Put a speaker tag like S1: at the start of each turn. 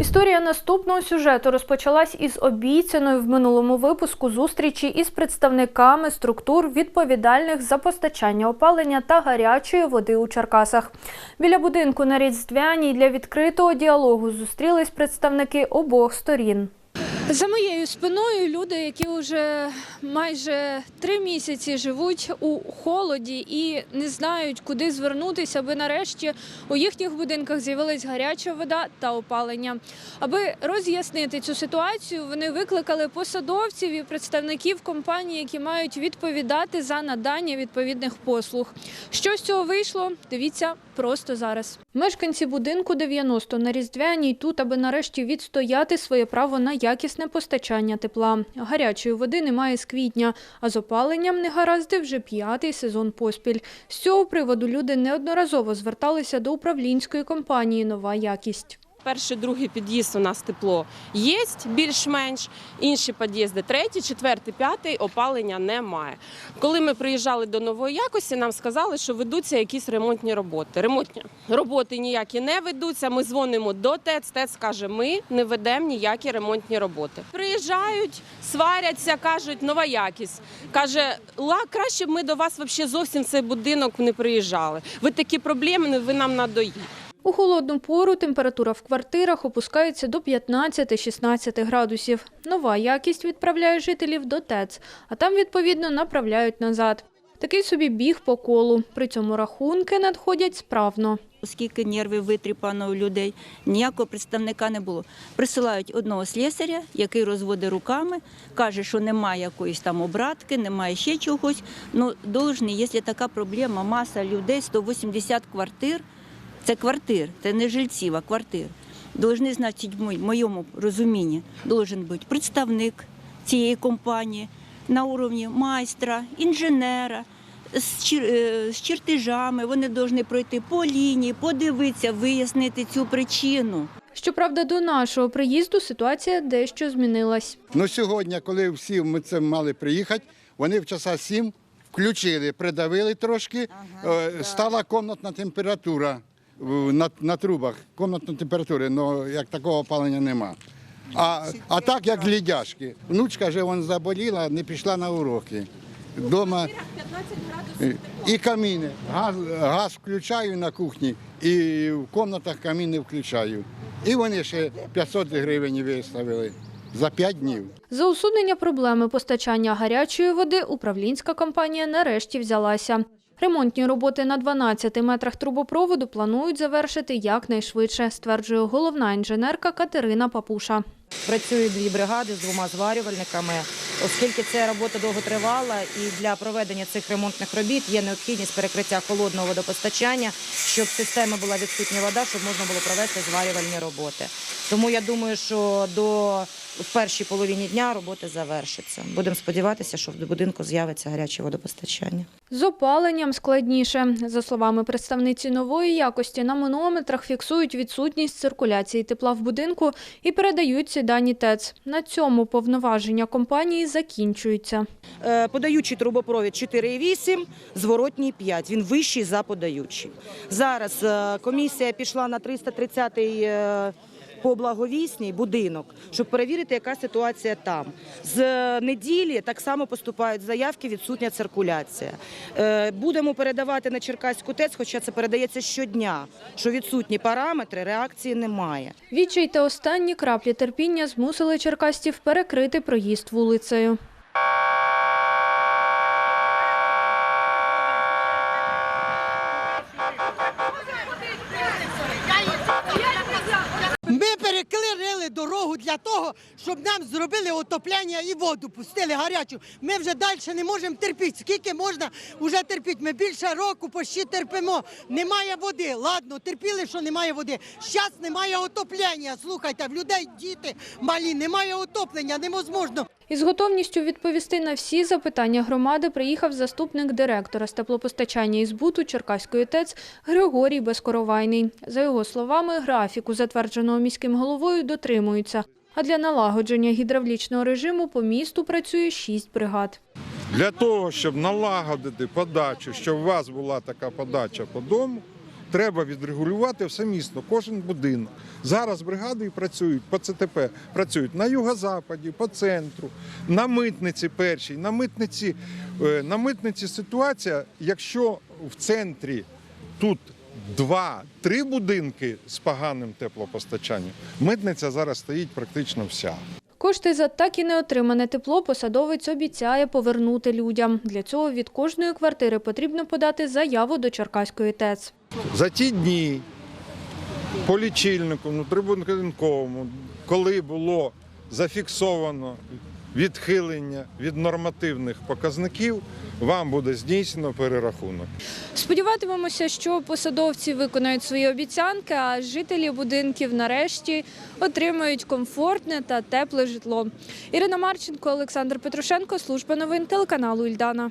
S1: Історія наступного сюжету розпочалась із обіцяної в минулому випуску зустрічі із представниками структур, відповідальних за постачання опалення та гарячої води у Черкасах. Біля будинку на Різдвяній для відкритого діалогу зустрілись представники обох сторін. За моєю спиною люди, які вже майже три місяці живуть у холоді і не знають, куди звернутися, аби нарешті у їхніх будинках з'явилась гаряча вода та опалення. Аби роз'яснити цю ситуацію, вони викликали посадовців і представників компаній, які мають відповідати за надання відповідних послуг. Що з цього вийшло? Дивіться просто зараз. Мешканці будинку 90 на Різдвяній тут, аби нарешті відстояти своє право на якісне постачання тепла. Гарячої води немає з квітня, а з опаленням негаразди вже п'ятий сезон поспіль. З цього приводу люди неодноразово зверталися до управлінської компанії Нова якість.
S2: Перший, другий під'їзд у нас тепло є більш-менш. Інші під'їзди, третій, четвертий, п'ятий опалення немає. Коли ми приїжджали до нової якості, нам сказали, що ведуться якісь ремонтні роботи. Ремонтні роботи ніякі не ведуться. Ми дзвонимо до ТЕЦ. ТЕЦ каже, ми не ведемо ніякі ремонтні роботи. Приїжджають, сваряться, кажуть, нова якість. Каже, ла краще б ми до вас зовсім цей будинок не приїжджали. Ви такі проблеми, ви нам надоїли.
S1: У холодну пору температура в квартирах опускається до 15-16 градусів. Нова якість відправляє жителів до ТЕЦ, а там, відповідно, направляють назад. Такий собі біг по колу. При цьому рахунки надходять справно.
S3: Оскільки нерви витріпано у людей, ніякого представника не було. Присилають одного слесаря, який розводить руками, каже, що немає якоїсь там обратки, немає ще чогось. Ну, должні, якщо така проблема, маса людей, 180 квартир, це квартир, це не жильців, а квартир. Должны, значить, в моєму розумінні, должен бути представник цієї компанії на уровні майстра, інженера, з, е, чертежами. Вони повинні пройти по лінії, подивитися, вияснити цю причину.
S1: Щоправда, до нашого приїзду ситуація дещо змінилась.
S4: Ну сьогодні, коли всі ми це мали приїхати, вони в часа сім включили, придавили трошки, е, стала комнатна температура на, на трубах. Комнатна температура, але як такого опалення нема. А, а так, як лідяшки. Внучка вже вон заболіла, не пішла на уроки. Дома і каміни. Газ, газ включаю на кухні, і в кімнатах каміни включаю. І вони ще 500 гривень виставили за 5 днів.
S1: За усунення проблеми постачання гарячої води управлінська компанія нарешті взялася. Ремонтні роботи на 12 метрах трубопроводу планують завершити якнайшвидше, стверджує головна інженерка Катерина Папуша.
S5: Працюють дві бригади з двома зварювальниками, оскільки ця робота довго тривала, і для проведення цих ремонтних робіт є необхідність перекриття холодного водопостачання, щоб в системі була відсутня вода, щоб можна було провести зварювальні роботи. Тому я думаю, що до першій половині дня роботи завершаться. Будемо сподіватися, що в будинку з'явиться гаряче водопостачання.
S1: З опаленням складніше. За словами представниці нової якості, на манометрах фіксують відсутність циркуляції тепла в будинку і передають ці дані ТЕЦ. На цьому повноваження компанії закінчуються.
S5: Е, Подаючий трубопровід 4,8, зворотній 5. Він вищий за подаючий. Зараз е, комісія пішла на 330-й е, по благовісній будинок, щоб перевірити, яка ситуація там. З неділі так само поступають заявки, відсутня циркуляція. Е, Будемо передавати на Черкаську ТЕЦ, хоча це передається щодня, що відсутні параметри, реакції немає.
S1: Відчай та останні краплі терпіння змусили черкастів перекрити проїзд вулицею.
S6: Ми перекрили дорогу для того, щоб нам зробили отоплення і воду, пустили гарячу. Ми вже далі не можемо терпіти. Скільки можна вже терпіти? Ми більше року почти терпимо. Немає води. Ладно, терпіли, що немає води. Зараз немає отоплення. Слухайте, в людей діти малі, немає отоплення, неможливо.
S1: Із готовністю відповісти на всі запитання громади приїхав заступник директора з теплопостачання і збуту Черкаської ТЕЦ Григорій Безкоровайний. За його словами, графіку, затвердженого міським головою, дотримуються. А для налагодження гідравлічного режиму по місту працює шість бригад.
S7: Для того, щоб налагодити подачу, щоб у вас була така подача по дому, треба відрегулювати все місто, кожен будинок. Зараз бригади працюють по ЦТП, працюють на юго-западі, по центру, на митниці першій. На митниці, е, на митниці ситуація, якщо в центрі тут два-три будинки з поганим теплопостачанням, митниця зараз стоїть практично вся.
S1: Кошти за так і не отримане тепло посадовець обіцяє повернути людям. Для цього від кожної квартири потрібно подати заяву до Черкаської ТЕЦ.
S7: За ті дні по лічильнику внутрибудинковому, коли було зафіксовано відхилення від нормативних показників, вам буде здійснено перерахунок.
S1: Сподіватимемося, що посадовці виконають свої обіцянки, а жителі будинків нарешті отримають комфортне та тепле житло. Ірина Марченко, Олександр Петрушенко, служба новин телеканалу Ільдана.